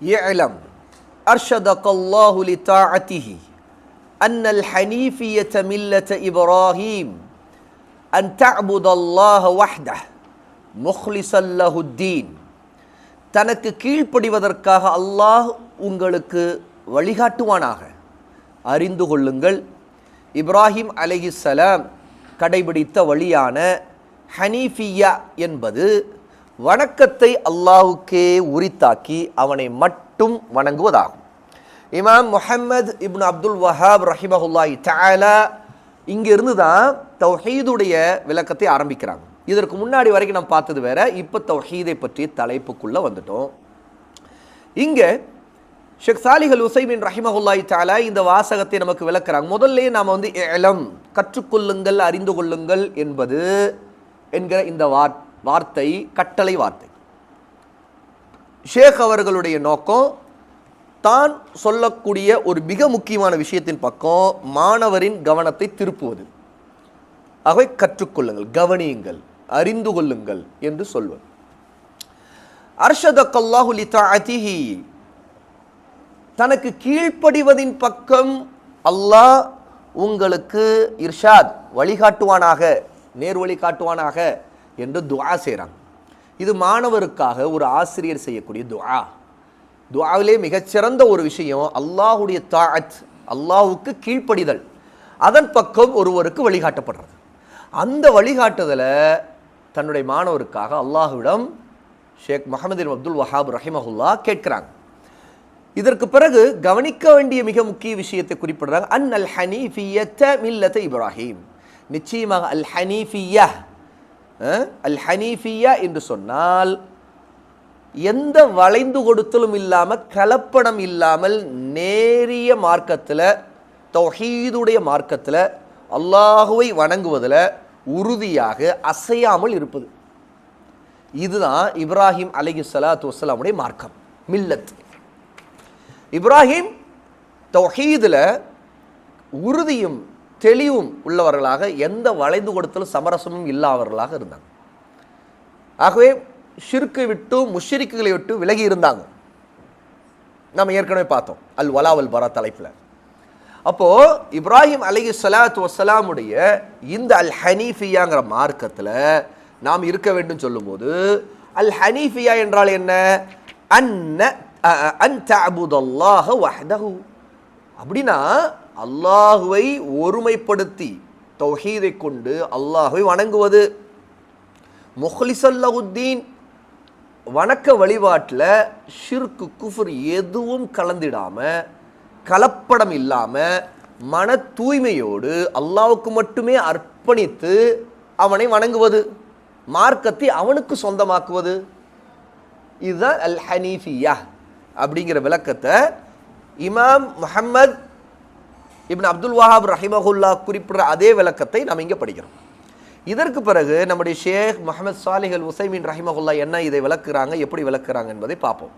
يعلم أرشدك الله لطاعته أن الحنيفية ملة إبراهيم أن تعبد الله وحده مخلصا له الدين தனக்கு கீழ்ப்படிவதற்காக அல்லாஹ் உங்களுக்கு வழிகாட்டுவானாக அறிந்து கொள்ளுங்கள் இப்ராஹிம் அலைஹிஸ்ஸலாம் கடைபிடித்த வழியான ஹனீஃபியா என்பது வணக்கத்தை அல்லாஹுக்கே உரித்தாக்கி அவனை மட்டும் வணங்குவதாகும். இமாம் முஹம்மது இப்னு அப்துல் வஹாப் ரஹிமஹுல்லாஹி தஆலா இங்கிருந்து தான் தௌஹீதுடைய விளக்கத்தை ஆரம்பிக்கிறாங்க. இதற்கு முன்னாடி வரைக்கும் நம்ம பார்த்தது வேற இப்போ தௌஹீதை பற்றிய தலைப்புக்குள்ளே வந்துட்டோம். இங்கே ஷேக் சாலிஹல் உசைமின் ரஹிமஹுல்லாய் தாலா இந்த வாசகத்தை நமக்கு விளக்குறாங்க. முதல்ல நாம் வந்து இளம் கற்றுக்கொள்ளுங்கள் அறிந்து கொள்ளுங்கள் என்பது என்கிற இந்த வார்த்தை வார்த்தை கட்டளை வார்த்தை. ஷேக் அவர்களுடைய நோக்கம் தான் சொல்லக்கூடிய ஒரு மிக முக்கியமான விஷயத்தின் பக்கம் மாணவரின் கவனத்தை திருப்புவது. ஆகவே கற்றுக்கொள்ளுங்கள் கவனியுங்கள் அறிந்து கொள்ளுங்கள் என்று சொல்வது. அர்ஷதக்கல்லாஹு லிதாஅதிஹி தனக்கு கீழ்ப்படிவதின் பக்கம் அல்லாஹ் உங்களுக்கு இர்ஷாத் வழிகாட்டுவானாக நேர்வழி காட்டுவானாக என்று துவா செய்கிறாங்க இது மாணவருக்காக ஒரு ஆசிரியர் செய்யக்கூடிய துவா துவாவிலே மிகச்சிறந்த ஒரு விஷயம் அல்லாஹுடைய தாத் அல்லாஹுக்கு கீழ்ப்படிதல். அதன் பக்கம் ஒருவருக்கு வழிகாட்டப்படுறது. அந்த வழிகாட்டுதலை தன்னுடைய மாணவருக்காக அல்லாஹுவிடம் ஷேக் முகமது அப்துல் வஹாப் ரஹிமஹுல்லா கேட்கிறாங்க. இதற்கு பிறகு கவனிக்க வேண்டிய மிக முக்கிய விஷயத்தை குறிப்பிடுறாங்க. அன் அல் ஹனீஃபியத்த மில்லத்த இப்ராஹிம். நிச்சயமாக அல் ஹனீஃபியா அல் ஹனீஃபியா என்று சொன்னால் எந்த வளைந்து கொடுத்தலும் இல்லாமல் கலப்படம் இல்லாமல் நேரிய மார்க்கத்தில் தொஹீதுடைய மார்க்கத்தில் அல்லாஹுவை வணங்குவதில் உறுதியாக அசையாமல் இருப்பது. இதுதான் இப்ராஹிம் அலைஹி சலாத்து வசலாமுடைய மார்க்கம் மில்லத். இப்ராஹிம் தொஹீதில் உறுதியும் தெளிவும் உள்ளவர்களாக எந்த வளைந்து கொடுத்தலும் சமரசமும் இல்லாதவர்களாக இருந்தாங்க. ஆகவே ஷிர்க்கை விட்டு முஷிரிக்குகளை விட்டு விலகி இருந்தாங்க. நம்ம ஏற்கனவே பார்த்தோம். அல் வலாவல் பரா தலைப்பில். அப்போது இப்ராஹிம் அலி ஸலாத்து வசலாமுடைய இந்த அல் ஹனீஃபியாங்கிற மார்க்கத்தில் நாம் இருக்க வேண்டும் சொல்லும்போது அல் ஹனீஃபியா என்றால் என்ன? அன்ன அன் தஅபுதல்லாஹ அப்படின்னா அல்லாஹுவை ஒருமைப்படுத்தி தௌஹீதை கொண்டு அல்லாஹுவை வணங்குவது. முஹ்லிசல்லஹுத்தீன் வணக்க வழிபாட்டில் ஷிர்கு குஃபர் எதுவும் கலந்திடாம கலப்படம் இல்லாமல் மன தூய்மையோடு அல்லாவுக்கு மட்டுமே அர்ப்பணித்து அவனை வணங்குவது. மார்க்கத்தை அவனுக்கு சொந்தமாக்குவது. இதுதான் அல் ஹனீஃபியா அப்படிங்கிற விளக்கத்தை இமாம் முஹம்மத் இப்னு அப்துல் வஹாப் ரஹிமஹுல்லா குறிப்பிடுற அதே விளக்கத்தை நாம் இங்கே படிக்கிறோம். இதற்கு பிறகு நம்முடைய ஷேக் முஹம்மது சாலிஹல் உசைமின் ரஹிமஹுல்லா என்ன இதை விளக்குறாங்க எப்படி விளக்குறாங்க என்பதை பார்ப்போம்.